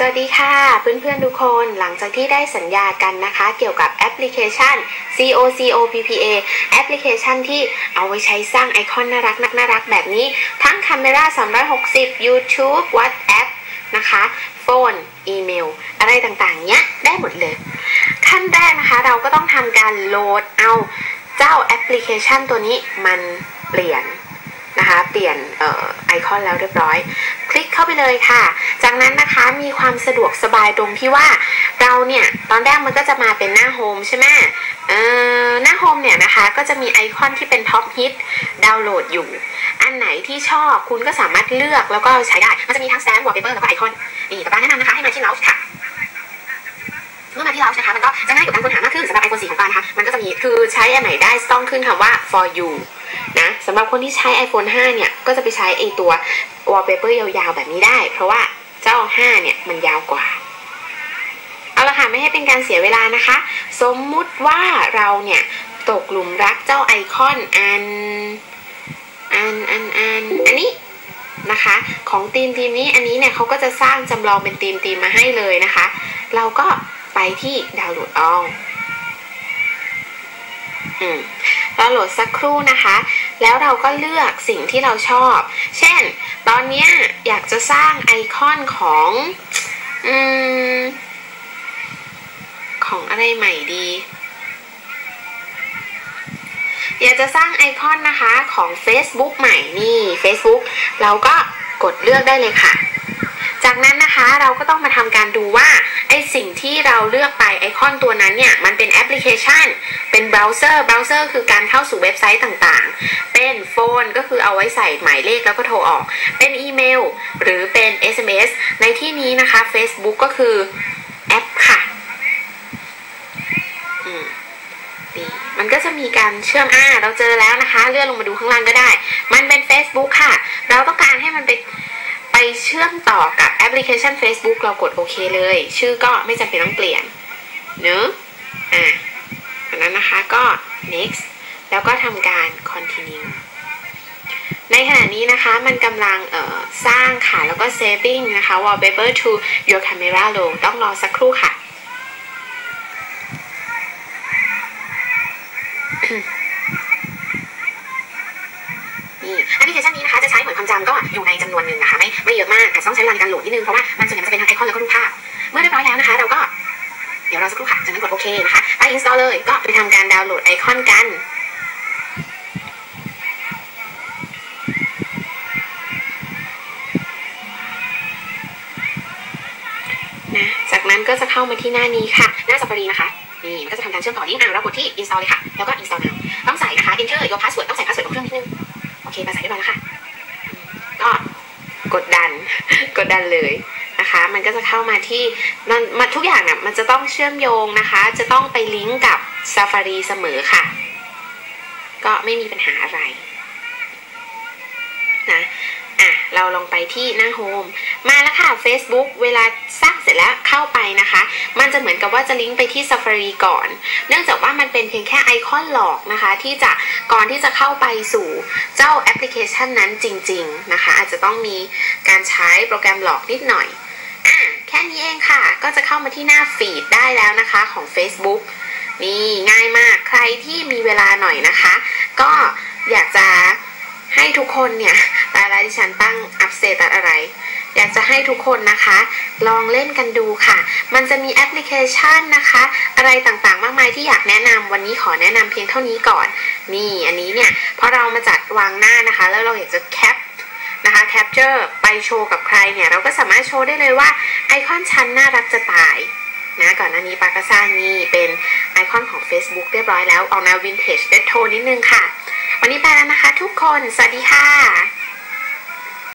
สวัสดีค่ะ เพื่อนๆทุกคนหลังจากที่ได้สัญญากันนะคะ เกี่ยวกับแอปพลิเคชัน COCOPPA แอปพลิเคชันที่เอาไว้ใช้สร้างไอคอนน่ารักน่ารักแบบนี้ ทั้ง Camera 360 YouTube WhatsApp นะคะโฟน อีเมล อะไรต่างๆ เนี้ย ได้หมดเลย ขั้นแรกนะคะ เราก็ต้องทำการโหลดเอาเจ้าแอปพลิเคชันตัวนี้มันเปลี่ยนนะคะ เปลี่ยนไอคอนแล้วเรียบร้อย คลิกเข้าไปเลยค่ะ จากนั้นนะคะมีความสะดวกสบายตรงที่ว่าเราเนี่ยตอนแรกมันก็จะมาเป็นหน้าโฮมใช่ไหมเออหน้าโฮมเนี่ยนะคะก็จะมีไอคอนที่เป็นท็อปฮิตดาวน์โหลดอยู่ อันไหนที่ชอบคุณก็สามารถเลือกแล้วก็ใช้ได้ มันจะมีทั้งแซมวอลเปเปอร์แล้วก็ไอคอนนี่ต่อไปแนะนำนะคะให้มาที่เลาค่ะเมื่อมาที่เลานะคะมันก็จะง่ายกับการค้นหามากขึ้นสำหรับไอโฟนสีของปานนะคะมันก็จะมีคือใช้อันไหนได้ต้องขึ้นคำว่า for you นะสำหรับคนที่ใช้ iPhone 5 เนี่ย ก็จะไปใช้ไอตัว wallpaper ยาวๆ แบบนี้ได้ เพราะว่า เจ้า5เนี่ยมันยาวกว่า เอาละค่ะไม่ให้เป็นการเสียเวลานะคะ สมมุติว่าเราเนี่ยตกหลุมรักเจ้าไอคอนอัน อัน อัน อัน อันนี้นะคะ ของทีมทีมนี้อันนี้เนี่ยเขาก็จะสร้างจำลองเป็นทีมทีมมาให้เลยนะคะ เราก็ไปที่ดาวน์โหลดออลอืมเราโหลดสักครู่นะคะ แล้วเราก็เลือกสิ่งที่เราชอบ เช่น ตอนนี้อยากจะสร้างไอคอนของอืมของอะไรใหม่ดี อยากจะสร้างไอคอนนะคะของ Facebook ใหม่นี่ Facebook เราก็กดเลือกได้เลยค่ะ จากนั้นนะคะเราก็ต้องมาทำการดูว่าไอสิ่งที่เราเลือกไปไอคอนตัวนั้นเนี่ย มันเป็นแอปพลิเคชัน เป็นเบราว์เซอร์เบราว์เซอร์คือการเข้าสู่เว็บไซต์ต่างๆเป็ นก็คือเอาไว้ใส่หมายเลขแล้วก็โทรออก เป็นอีเมล หรือเป็น SMS ในที่นี้นะคะ Facebook ก็คือแอปค่ะมันก็จะมีการเชื่อมอ่าเราเจอแล้วนะคะ เลื่อนลงมาดูข้างล่างก็ได้ มันเป็น Facebook ค่ะ เราต้องการให้มันไปไปเชื่อมต่อกับแอปพลิเคชัน Facebook เรากดโอเคเลย ชื่อก็ไม่จำเป็นต้องเปลี่ยนเนอะอ่าอันนั้นนะคะก็ next แล้วก็ทำการ continue ในขณะนี้นะคะมันกำลังสร้างค่ะ แล้วก็ saving นะคะ wallpaper to your camera roll ต้องรอสักครู่ค่ะนี่แอปพลิเคชันนี้นะคะจะใช้เหมือนความจำก็อยู่ในจำนวนหนึ่งนะคะไม่ไม่เยอะมากอาจต้องใช้เวลาในการโหลดนิดนึง เพราะว่ามันส่วนใหญ่จะเป็นทางไอคอนแล้วก็รูปภาพ เมื่อเรียบร้อยแล้วนะคะ เราก็เดี๋ยวเราสักครู่ค่ะจากนั้นกดโอเคนะคะไป install เลยก็ไปทำการดาวน์โหลดไอคอนกัน ก็จะเข้ามาที่หน้านี้ค่ะ หน้า Safari นะคะ นี่มันก็จะทำการเชื่อมต่อลิงก์อะเรากดที่ install เลยค่ะ แล้วก็ install now ต้องใส่นะคะ enter your password ต้องใส่ password ของเครื่องนิดนึง โอเคมาใส่เรียบร้อยแล้วค่ะ ก็กดดัน กดดันเลยนะคะ มันก็จะเข้ามาที่มันมาทุกอย่างเนี่ยมันจะต้องเชื่อมโยงนะคะ จะต้องไปลิงก์กับ Safari เสมอค่ะ ก็ไม่มีปัญหาอะไรนะ อะเราลองไปที่หน้าโฮมมาแล้วค่ะ Facebook เวลาสร้างเสร็จแล้วเข้าไปนะคะ มันจะเหมือนกับว่าจะลิงก์ไปที่ Safari ก่อน เนื่องจากว่ามันเป็นเพียงแค่ไอคอนหลอกนะคะ ที่จะก่อนที่จะเข้าไปสู่เจ้าแอปพลิเคชันนั้นจริง ๆนะคะ อาจจะต้องมีการใช้โปรแกรมหลอกนิดหน่อยอะแค่นี้เองค่ะ ก็จะเข้ามาที่หน้าฟีดได้แล้วนะคะของ Facebook นี่ง่ายมากใครที่มีเวลาหน่อยนะคะ ก็อยากจะให้ทุกคนเนี่ย ตาลาดิฉันตั้งอัพเซตัดอะไร อยากจะให้ทุกคนนะคะ ลองเล่นกันดูค่ะ มันจะมีแอปพลิเคชันนะคะ อะไรต่างๆ มากมายที่อยากแนะนำวันนี้ขอแนะนำเพียงเท่านี้ก่อน นี่อันนี้เนี่ยพอเรามาจัดวางหน้านะคะ แล้วเราอยากจะแคปนะคะแคปเจอร์ไปโชว์กับใครเนี่ย เราก็สามารถโชว์ได้เลยว่าไอคอนชั้นน่ารักจะตายนะก่อนหน้านี้ปาก็สร้างนี่เป็นไอคอนของ Facebook เรียบร้อยแล้วเอาแนววินเทจเดทโทนิดนึงค่ะ วันนี้ไปแล้วนะคะทุกคน สวัสดีค่ะ